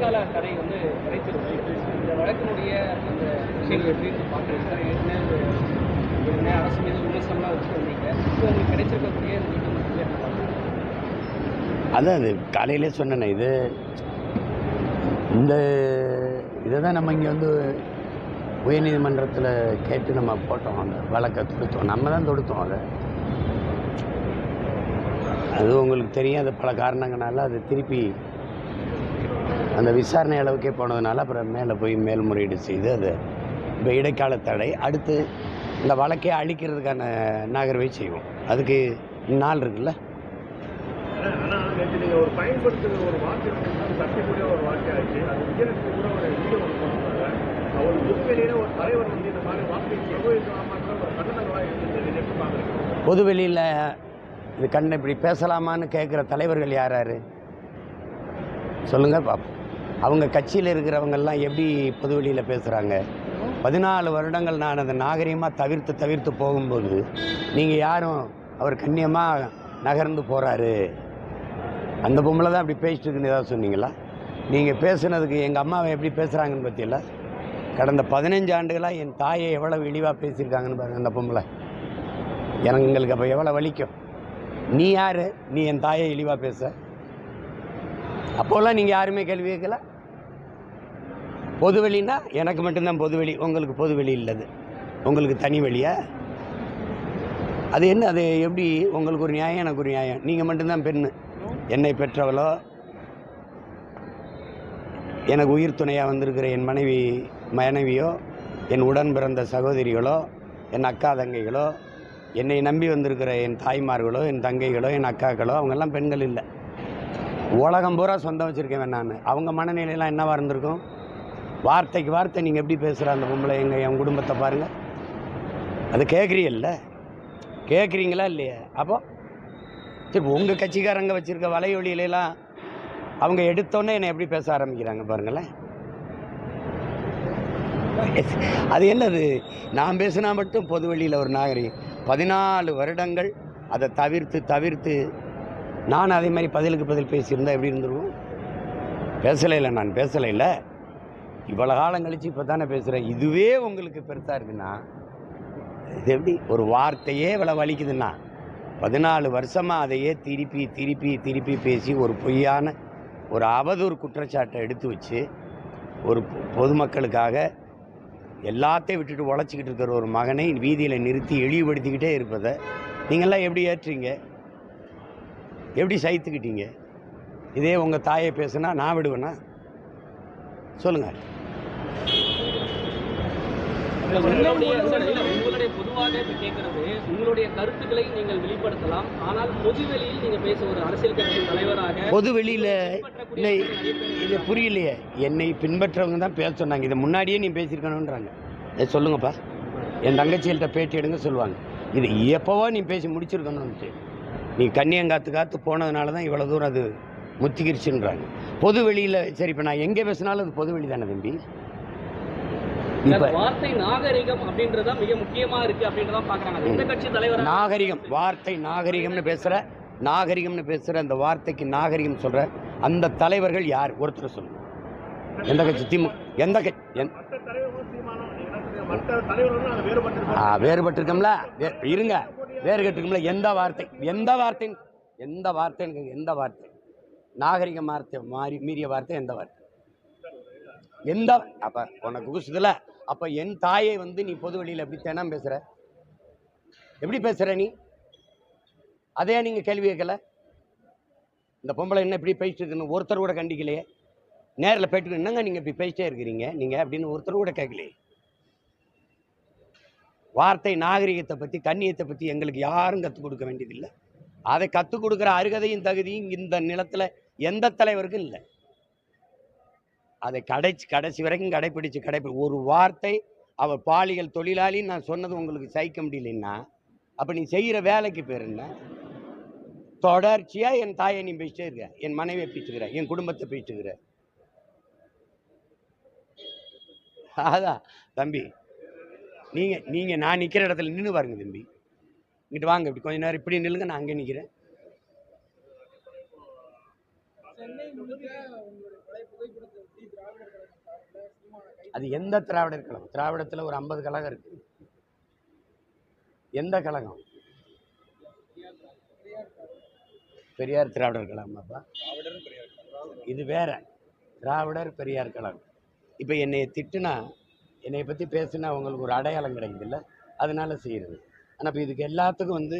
இடைக்கால தடை வந்து கிடைச்சிருக்கு இந்த வழக்கினுடைய அந்த விஷயங்கள் எப்படி பார்க்குறீங்க ஏற்கனவே ஏற்கனவே அரசு மீது விமர்சனம்லாம் வச்சுட்டு வந்தீங்க இப்போ உங்களுக்கு கிடைச்சிருக்கக்கூடிய அதான் அது காலையிலே சொன்னேன் இது இந்த இதை தான் நம்ம இங்கே வந்து உயர்நீதிமன்றத்தில் கேட்டு நம்ம போட்டோம் அந்த வழக்கை தொடுத்தோம். நம்ம தான் தொடுத்தோம் அதை. அது உங்களுக்கு தெரியும் அது பல காரணங்களால அது திருப்பி அந்த விசாரணை அளவுக்கே போனதுனால அப்புறம் மேலே போய் மேல்முறையீடு செய்து அது இப்போ இடைக்கால தடை அடுத்து இந்த வழக்கே அழிக்கிறதுக்கான நகர்வை செய்வோம். அதுக்கு நாள் இருக்குல்ல? பொதுவெளியில் இது கண்ணை இப்படி பேசலாமான்னு கேட்குற தலைவர்கள் யார் யார்? சொல்லுங்கள் பார்ப்போம் அவங்க கட்சியில் இருக்கிறவங்கெல்லாம் எப்படி பொதுவெளியில் பேசுகிறாங்க பதினாலு வருடங்கள் நான் அதை நாகரிகமாக தவிர்த்து தவிர்த்து போகும்போது நீங்கள் யாரும் அவர் கண்ணியமாக நகர்ந்து போகிறாரு அந்த பொம்பளை தான் அப்படி பேசிட்டு இருக்குன்னு ஏதாவது சொன்னீங்களா? நீங்கள் பேசுனதுக்கு எங்கள் அம்மாவை எப்படி பேசுகிறாங்கன்னு பற்றியில்ல கடந்த பதினஞ்சு ஆண்டுகளாக என் தாயை எவ்வளோ இழிவாக பேசியிருக்காங்கன்னு பாருங்கள் அந்த பொம்பளை. எனக்கு எங்களுக்கு அப்போ எவ்வளோ வலிக்கும்? நீ யார்? நீ என் தாயை இழிவாக பேச. அப்போல்லாம் நீங்கள் யாருமே கேள்வி கேட்கல? பொதுவெளின்னா எனக்கு மட்டும்தான் பொதுவெளி உங்களுக்கு பொதுவெளி இல்லது. உங்களுக்கு தனி வழியா அது என்ன அது எப்படி உங்களுக்கு ஒரு நியாயம் எனக்கு ஒரு நியாயம். நீங்கள் மட்டும்தான் பெண்ணு. என்னை பெற்றவளோ எனக்கு உயிர் துணையாக வந்திருக்கிற என் மனைவி மனைவியோ என் உடன் பிறந்த சகோதரிகளோ என் அக்கா தங்கைகளோ என்னை நம்பி வந்திருக்கிற என் தாய்மார்களோ என் தங்கைகளோ என் அக்காக்களோ அவங்கெல்லாம் பெண்கள் இல்லை. உலகம் பூரா சொந்தம் வச்சுருக்கேன் நான். அவங்க மனநிலையெல்லாம் என்னவாக இருந்திருக்கும்? வார்த்தைக்கு வார்த்தை நீங்கள் எப்படி பேசுகிற அந்த பொம்பளை எங்கள் என் குடும்பத்தை பாருங்கள் அது கேட்குறீல்ல கேட்குறீங்களா இல்லையா? அப்போ சரி உங்கள் கட்சிக்காரங்க வச்சுருக்க வலையொலியிலலாம் அவங்க எடுத்தோன்னே என்னை எப்படி பேச ஆரம்பிக்கிறாங்க பாருங்களேன். அது என்னது? நான் பேசினா மட்டும் பொது வெளியில் ஒரு நாகரிகம். பதினாலு வருடங்கள் அதை தவிர்த்து தவிர்த்து நான் அதே மாதிரி பதிலுக்கு பதில் பேசியிருந்தால் எப்படி இருந்துருவோம் பேசலை இல்லை நான் பேசலை இல்லை. இவ்வளோ காலம் கழித்து இப்போ தானே பேசுகிறேன் இதுவே உங்களுக்கு பெருசாக இருக்குன்னா இது எப்படி? ஒரு வார்த்தையே இவ்வளோ வலிக்குதுன்னா பதினாலு வருஷமாக அதையே திருப்பி திருப்பி திருப்பி பேசி ஒரு பொய்யான ஒரு அவதூறு குற்றச்சாட்டை எடுத்து வச்சு ஒரு பொதுமக்களுக்காக எல்லாத்தையும் விட்டுட்டு உழைச்சிக்கிட்டு இருக்கிற ஒரு மகனை வீதியில் நிறுத்தி இழிவுபடுத்திக்கிட்டே இருப்பதை நீங்கள்லாம் எப்படி ஏற்றுறீங்க? எப்படி சகித்துக்கிட்டீங்க? இதே உங்கள் தாயை பேசுனா நான் விடுவேனா? சொல்லுங்கள் உங்களுடைய பொதுவாக இப்ப கேட்கறது. உங்களுடைய கருத்துக்களை நீங்கள் வெளிப்படுத்தலாம். ஆனால் பொதுவெளியில் பேச ஒரு அரசியல் தலைவராக இல்லை இது புரியலையே. என்னை பின்பற்றவங்க தான் பேச சொன்னாங்க. இதை முன்னாடியே நீ பேசியிருக்கணுன்றாங்க சொல்லுங்கப்பா. என் தங்கச்சிகள்கிட்ட பேட்டி எடுங்க சொல்லுவாங்க. இது எப்போவோ நீ பேசி முடிச்சிருக்கணும்ட்டு நீ கண்ணியங்காத்து காத்து போனதுனால தான் இவ்வளோ தூரம் அது முத்திக்கிருச்சுன்றாங்க பொது வெளியில் சரி இப்போ நான் எங்கே பேசினாலும் அது பொது வெளி தானே தம்பி வார்த்தை நாகரிகம் அப்படின்றதா மிக முக்கியமா இருக்கு கட்சி தலைவராக நாகரிகம் வார்த்தை நாகரிகம்னு பேசுகிற நாகரிகம்னு பேசுகிற அந்த வார்த்தைக்கு நாகரிகம் சொல்கிற அந்த தலைவர்கள் யார்? ஒருத்தர் சொல்லுங்க எந்த கட்சி? திமுக எந்த கட்சி? வேறுபட்டிருக்கோம்ல. இருங்க. வேறு கட்டிருக்கோம்ல எந்த வார்த்தை எந்த வார்த்தை எந்த வார்த்தைன்னு எந்த வார்த்தை? நாகரிக வார்த்தை மாறி மீறிய வார்த்தை எந்த வார்த்தை? எந்த அப்போ உனக்கு குசுதில் அப்போ என் தாயை வந்து நீ பொது வெளியில் எப்படி தினம் பேசுகிற எப்படி பேசுகிற நீ? அதே நீங்கள் கேள்வி கேட்கல? இந்த பொம்பளை என்ன இப்படி பேசிட்டு இருக்குன்னு ஒருத்தர் கூட கண்டிக்கலையே? நேரில் போயிட்டு என்னங்க நீங்கள் இப்படி பேசிட்டே இருக்கிறீங்க? நீங்கள் அப்படின்னு ஒருத்தர் கூட கேட்கலையே. வார்த்தை நாகரிகத்தை பற்றி கண்ணியத்தை பற்றி எங்களுக்கு யாரும் கற்றுக் கொடுக்க வேண்டியதில்லை. அதை கற்றுக் கொடுக்குற அருகதையும் தகுதியும் இந்த நிலத்தில் எந்த தலைவருக்கும் இல்லை. அதை கடைச்சி கடைசி வரைக்கும் கடைப்பிடிச்சு கடைப்பி ஒரு வார்த்தை அவர் பாலியல் தொழிலாளின்னு நான் சொன்னது உங்களுக்கு சகிக்க முடியலன்னா அப்போ நீ செய்கிற வேலைக்கு பேர் என்ன? தொடர்ச்சியாக என் தாயை நீ பேசிட்டே இருக்க என் மனைவியை பேசுகிற என் குடும்பத்தை பேசுகிற அதான் தம்பி நீங்கள் நீங்கள் நான் நிற்கிற இடத்துல நின்று பாருங்க தம்பி. இங்கிட்டு வாங்க இப்படி கொஞ்ச நேரம் இப்படி நில்லுங்க நான் அங்கே நிற்கிறேன் அது எந்த திராவிடர் கழகம்? திராவிடத்தில் ஒரு ஐம்பது கழகம் இருக்கு. எந்த கழகம்? பெரியார் திராவிடர் கழகமாப்பா இது வேற. திராவிடர் பெரியார் கழகம். இப்போ என்னை திட்டுனா என்னை பற்றி பேசுனா அவங்களுக்கு ஒரு அடையாளம் கிடைக்குதுல்ல? அதனால செய்கிறது ஆனால் இப்போ இதுக்கு எல்லாத்துக்கும் வந்து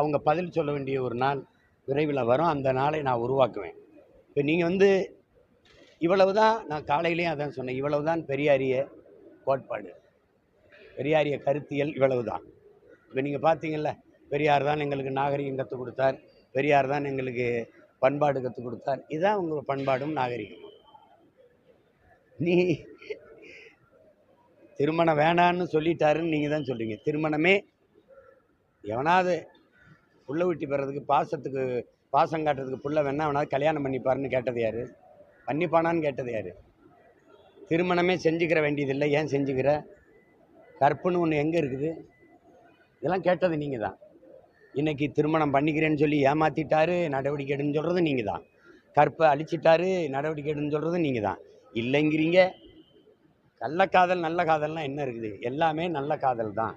அவங்க பதில் சொல்ல வேண்டிய ஒரு நாள் விரைவில் வரும். அந்த நாளை நான் உருவாக்குவேன். இப்போ நீங்கள் வந்து இவ்வளவு தான் நான் காலையிலேயும் அதான் சொன்னேன். இவ்வளவு தான் பெரியாரிய கோட்பாடு. பெரியாரிய கருத்தியல் இவ்வளவு தான் இப்போ நீங்கள் பார்த்தீங்கல்ல பெரியார் தான் எங்களுக்கு நாகரிகம் கற்றுக் கொடுத்தார். பெரியார் தான் எங்களுக்கு பண்பாடு கற்றுக் கொடுத்தார். இதுதான் உங்கள் பண்பாடும் நாகரிகமும். நீ திருமணம் வேணான்னு சொல்லிட்டாருன்னு நீங்கள் தான் சொல்கிறீங்க திருமணமே எவனாவது புள்ள வெட்டி பெறதுக்கு பாசத்துக்கு பாசம் காட்டுறதுக்கு புள்ள வேணா அவனாவது கல்யாணம் பண்ணிப்பாருன்னு கேட்டது யார்? பண்ணிப்பானான்னு கேட்டது யார்? திருமணமே செஞ்சுக்கிற வேண்டியதில்லை. ஏன் செஞ்சுக்கிற? கற்புன்னு ஒன்று எங்கே இருக்குது? இதெல்லாம் கேட்டது நீங்கள் தான். இன்றைக்கி திருமணம் பண்ணிக்கிறேன்னு சொல்லி ஏமாற்றிட்டாரு நடவடிக்கை எடுன்னு சொல்கிறது நீங்கள் தான். கற்பை அழிச்சிட்டாரு நடவடிக்கை எடுன்னு சொல்கிறது நீங்கள் தான். இல்லைங்கிறீங்க. கள்ளக்காதல் நல்ல காதல்னால் என்ன இருக்குது? எல்லாமே நல்ல காதல் தான்.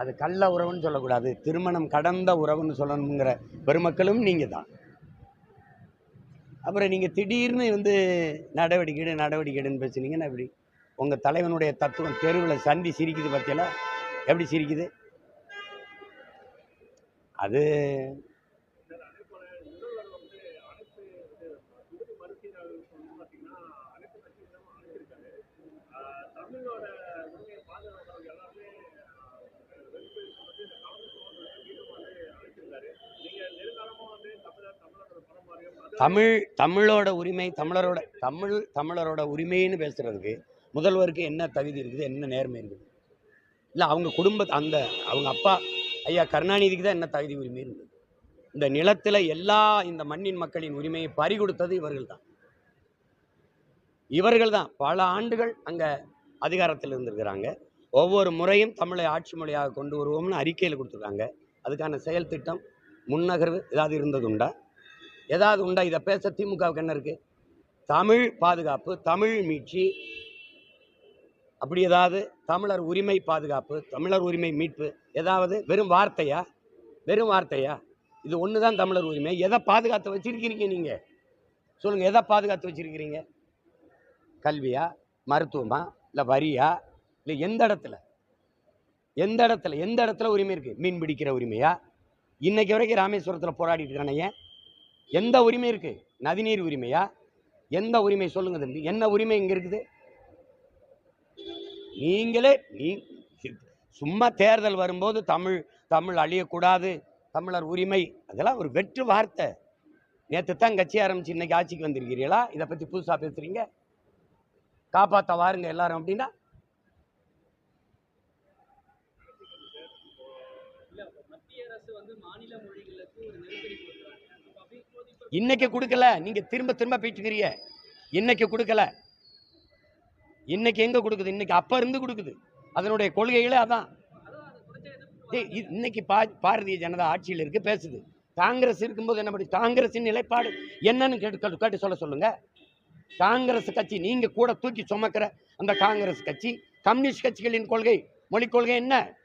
அது கள்ள உறவுன்னு சொல்லக்கூடாது. திருமணம் கடந்த உறவுன்னு சொல்லணுங்கிற பெருமக்களும் நீங்கள் தான். அப்புறம் நீங்கள் திடீர்னு வந்து நடவடிக்கை நடவடிக்கைன்னு பேசுனீங்கன்னா எப்படி? உங்கள் தலைவனுடைய தத்துவம் தெருவில் சந்தி சிரிக்குது பார்த்தீங்களா எப்படி சிரிக்குது? அது போல முதல்வர் வந்து அனைத்து இது விடுதி மறுசீரமைப்பு வந்து பார்த்தீங்கன்னா அனைத்து கட்சிகளும் அழைச்சிருக்காரு ஆஹ் தமிழோட உரிமையை பாதுகாக்கிறவங்க எல்லாருமே ஆஹ் வெளிப்படைக்கு வந்து இந்த கலந்து போவதற்கு மீண்டும் வந்து அழைச்சிருக்காரு நீங்க நெடுங்காலமா வந்து தமிழர் தமிழரோட பரம்பரையும் அது தமிழ் தமிழோட உரிமை தமிழரோட தமிழ் தமிழரோட உரிமைன்னு பேசுகிறதுக்கு முதல்வருக்கு என்ன தகுதி இருக்குது என்ன நேர்மை இருக்குது? இல்லை அவங்க குடும்ப அந்த அவங்க அப்பா ஐயா கருணாநிதிக்கு தான் என்ன தகுதி உரிமை இருந்தது இந்த நிலத்தில் எல்லா இந்த மண்ணின் மக்களின் உரிமையை பறி கொடுத்தது இவர்கள் தான். இவர்கள் தான். பல ஆண்டுகள் அங்கே அதிகாரத்தில் இருந்திருக்கிறாங்க. ஒவ்வொரு முறையும் தமிழை ஆட்சி மொழியாக கொண்டு வருவோம்னு அறிக்கையில் கொடுத்துருக்காங்க. அதுக்கான செயல் திட்டம் முன்னகர்வு ஏதாவது இருந்தது உண்டா ஏதாவது உண்டா? இதை பேச திமுகவுக்கு என்ன இருக்குது தமிழ் பாதுகாப்பு தமிழ் மீட்சி. அப்படி ஏதாவது? தமிழர் உரிமை பாதுகாப்பு தமிழர் உரிமை மீட்பு. ஏதாவது? வெறும் வார்த்தையா? வெறும் வார்த்தையா? இது ஒன்று தான் தமிழர் உரிமை. எதை பாதுகாத்து வச்சிருக்கிறீங்க நீங்கள் சொல்லுங்கள் எதை பாதுகாத்து வச்சிருக்கிறீங்க? கல்வியா? மருத்துவமா? இல்லை வரியா? இல்லை எந்த இடத்துல? எந்த இடத்துல? எந்த இடத்துல உரிமை இருக்குது மீன் பிடிக்கிற உரிமையா? இன்னைக்கு வரைக்கும் ராமேஸ்வரத்தில் போராடிட்டு இருக்கானே ஏன்? எந்த உரிமை இருக்குது நதிநீர் உரிமையா? எந்த உரிமை? சொல்லுங்க தம்பி. என்ன உரிமை இங்கே இருக்குது? நீங்களே நீ சும்மா தேர்தல் வரும்போது தமிழ் தமிழ் அழியக்கூடாது தமிழர் உரிமை அதெல்லாம் ஒரு வெற்று வார்த்தை. நேற்று தான் கட்சி ஆரம்பிச்சு இன்னைக்கு ஆட்சிக்கு வந்திருக்கிறீங்களா இதை பற்றி புதுசாக பேசுகிறீங்க காப்பாற்ற வாருங்க எல்லாரும் அப்படின்னா? மத்திய அரசு வந்து மாநில மொழிகளுக்கு ஒரு நெருக்கடி கொடுக்குறாங்க அப்ப அப்படி போது இப்ப இன்னைக்கு கொடுக்கல. நீங்க திரும்ப திரும்ப போயிட்டுக்கிறீங்க இன்னைக்கு கொடுக்கல. இன்னைக்கு எங்க கொடுக்குது? இன்னைக்கு அப்ப இருந்து கொடுக்குது. அதனுடைய கொள்கைகளே அதான். இன்னைக்கு பா பாரதிய ஜனதா ஆட்சியில் இருக்கு பேசுது. காங்கிரஸ் இருக்கும்போது என்ன பண்ணி காங்கிரஸின் நிலைப்பாடு என்னன்னு கேட்டு கேட்டு- சொல்ல சொல்லுங்க. காங்கிரஸ் கட்சி நீங்க கூட தூக்கி சுமக்கிற அந்த காங்கிரஸ் கட்சி கம்யூனிஸ்ட் கட்சிகளின் கொள்கை மொழிக் கொள்கை என்ன?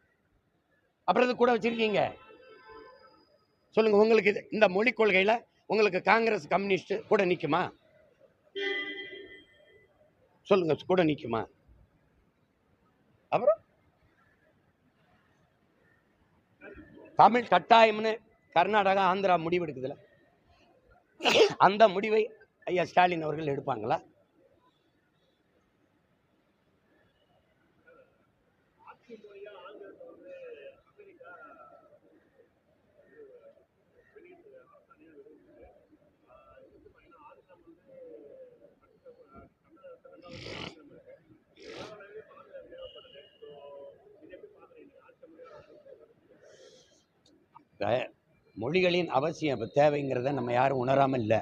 அப்புறம் இது கூட வச்சிருக்கீங்க? சொல்லுங்க உங்களுக்கு இது- இந்த மொழிக் கொள்கையில உங்களுக்கு காங்கிரஸ் கம்யூனிஸ்ட் கூட நிற்குமா சொல்லுங்க கூட நிற்குமா அப்புறம்? தமிழ் கட்டாயம்னு கர்நாடகா ஆந்திரா முடிவு எடுக்குதுல அந்த முடிவை ஐயா ஸ்டாலின் அவர்கள் எடுப்பாங்களா ஆட்சி மொழியா ஆங்கிலத்தை வந்து அமெரிக்கா வெளியிட்டு தனியாக வெளியிட்டு ஆஹ் இது வந்து பார்த்தீங்கன்னா ஆங்கிலம் வந்து தமிழகத்தில் ரெண்டாவது ஆங்கிலம் இருக்கு உலகளவில் இப்போ ஆங்கிலம் தேவைப்படுது ஸோ இது எப்படி பார்க்குறீங்க ஆட்சி மொழியா இப்ப மொழிகளின் அவசியம் இப்போ தேவைங்கிறத நம்ம யாரும் உணராமல் இல்லை.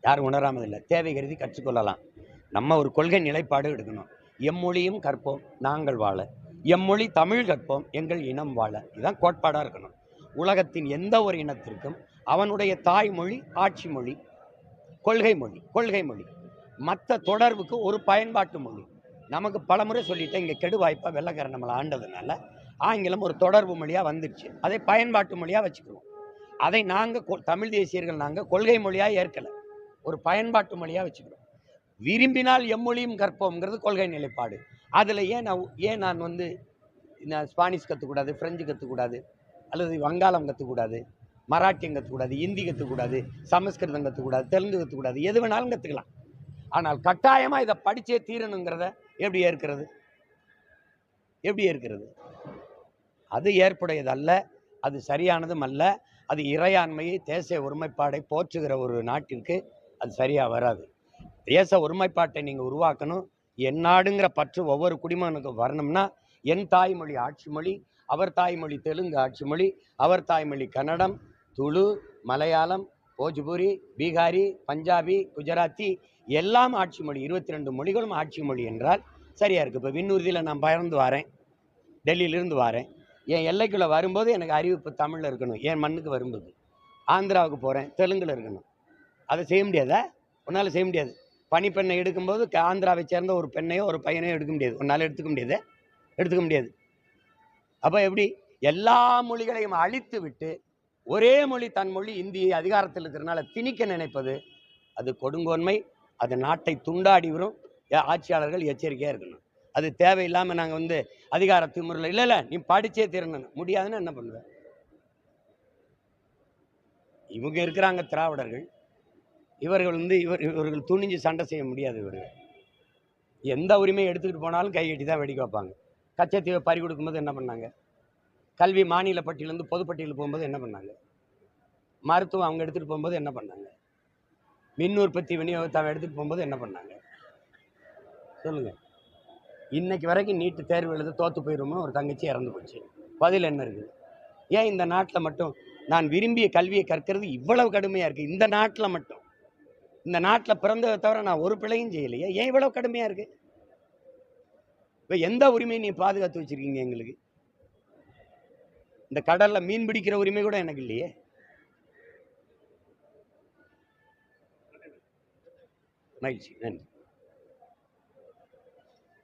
யாரும் உணராமல் இல்லை. தேவை கருதி கற்றுக்கொள்ளலாம். நம்ம ஒரு கொள்கை நிலைப்பாடு எடுக்கணும். எம்மொழியும் கற்போம் நாங்கள் வாழ. எம்மொழி தமிழ் கற்போம் எங்கள் இனம் வாழ. இதுதான் கோட்பாடாக இருக்கணும். உலகத்தின் எந்த ஒரு இனத்திற்கும் அவனுடைய தாய்மொழி ஆட்சி மொழி கொள்கை மொழி கொள்கை மொழி. மற்ற தொடர்புக்கு ஒரு பயன்பாட்டு மொழி. நமக்கு பலமுறை சொல்லிட்டேன் இங்கே கெடு வாய்ப்பாக வெள்ளக்காரன் நம்மளை ஆண்டதுனால. ஆங்கிலம் ஒரு தொடர்பு மொழியாக வந்துடுச்சு அதை பயன்பாட்டு மொழியாக வச்சுக்கிறோம். அதை நாங்கள் தமிழ் தேசியர்கள் நாங்கள் கொள்கை மொழியாக ஏற்கலை. ஒரு பயன்பாட்டு மொழியாக வச்சுக்கிறோம். விரும்பினால் எம்மொழியும் கற்போம்ங்கிறது கொள்கை நிலைப்பாடு. அதில் ஏன் நான் ஏன் நான் வந்து நான் ஸ்பானிஷ் கற்றுக்கூடாது ஃப்ரெஞ்சு கற்றுக்கூடாது அல்லது வங்காளம் கற்றுக்கூடாது மராட்டியம் கற்றுக்கூடாது ஹிந்தி கற்றுக்கூடாது சமஸ்கிருதம் கற்றுக்கூடாது தெலுங்கு கற்றுக்கூடாது எது வேணாலும் கற்றுக்கலாம் ஆனால் கட்டாயமாக இதை படித்தே தீரணுங்கிறத எப்படி ஏற்கிறது? எப்படி ஏற்கிறது? அது ஏற்புடையதல்ல அது சரியானதும் அல்ல அது இறையாண்மையை தேசிய ஒருமைப்பாடை போற்றுகிற ஒரு நாட்டிற்கு அது சரியாக வராது. தேச ஒருமைப்பாட்டை நீங்கள் உருவாக்கணும். என் நாடுங்கிற பற்று ஒவ்வொரு குடிமகனுக்கும் வரணும்னா என் தாய்மொழி ஆட்சி மொழி அவர் தாய்மொழி தெலுங்கு ஆட்சி மொழி அவர் தாய்மொழி கன்னடம் துளு மலையாளம் போஜ்பூரி பீகாரி பஞ்சாபி குஜராத்தி எல்லாம் ஆட்சி மொழி இருபத்தி ரெண்டு மொழிகளும் ஆட்சி மொழி என்றால் சரியாக இருக்குது இப்போ விண்ணூர்தியில் நான் பறந்து வரேன். டெல்லியிலிருந்து வரேன். என் எல்லைக்குள்ளே வரும்போது எனக்கு அறிவிப்பு தமிழில் இருக்கணும். என் மண்ணுக்கு வரும்போது. ஆந்திராவுக்கு போகிறேன் தெலுங்கில் இருக்கணும். அதை செய்ய முடியாதா? உன்னால் செய்ய முடியாது. பனிப்பெண்ணை எடுக்கும்போது ஆந்திராவை சேர்ந்த ஒரு பெண்ணையோ ஒரு பையனையோ எடுக்க முடியாது. உன்னால் எடுத்துக்க முடியாது. எடுத்துக்க முடியாது. அப்போ எப்படி? எல்லா மொழிகளையும் அழித்து விட்டு ஒரே மொழி தன் மொழி இந்தியை அதிகாரத்தில் இருக்கிறனால திணிக்க நினைப்பது அது கொடுங்கோன்மை அது நாட்டை துண்டாடி வரும். ஆட்சியாளர்கள் எச்சரிக்கையாக இருக்கணும். அது தேவையில்லாமல் நாங்கள் வந்து அதிகார திமுறையில் இல்லை இல்லை நீ படித்தே திறனு முடியாதுன்னா என்ன பண்ணுவேன்? இவங்க இருக்கிறாங்க திராவிடர்கள். இவர்கள் வந்து இவர் இவர்கள் துணிஞ்சு சண்டை செய்ய முடியாது இவர்கள். எந்த உரிமையை எடுத்துக்கிட்டு போனாலும் கைகட்டி தான் வெடிக்க வைப்பாங்க. கச்சத்தீவை பறி கொடுக்கும்போது என்ன பண்ணாங்க? கல்வி மாநில பட்டியலேருந்து பொதுப்பட்டியல் போகும்போது என்ன பண்ணாங்க? மருத்துவம் அவங்க எடுத்துகிட்டு போகும்போது என்ன பண்ணாங்க? மின் உற்பத்தி விநியோகத்தை அவன் எடுத்துகிட்டு போகும்போது என்ன பண்ணாங்க? சொல்லுங்கள் இன்னைக்கு வரைக்கும் நீட்டு தேர்வு எழுத தோற்று போயிடுமோ ஒரு தங்கச்சி இறந்து போச்சு. பதில் என்ன இருக்குது? ஏன் இந்த நாட்டில் மட்டும் நான் விரும்பிய கல்வியை கற்கிறது இவ்வளவு கடுமையாக இருக்குது இந்த நாட்டில் மட்டும். இந்த நாட்டில் பிறந்ததை தவிர நான் ஒரு பிள்ளையும் செய்யலையே. ஏன் இவ்வளவு கடுமையாக இருக்குது இப்போ எந்த உரிமையை நீ பாதுகாத்து வச்சிருக்கீங்க எங்களுக்கு? இந்த கடலில் மீன் பிடிக்கிற உரிமை கூட எனக்கு இல்லையே. மகிழ்ச்சி. நன்றி.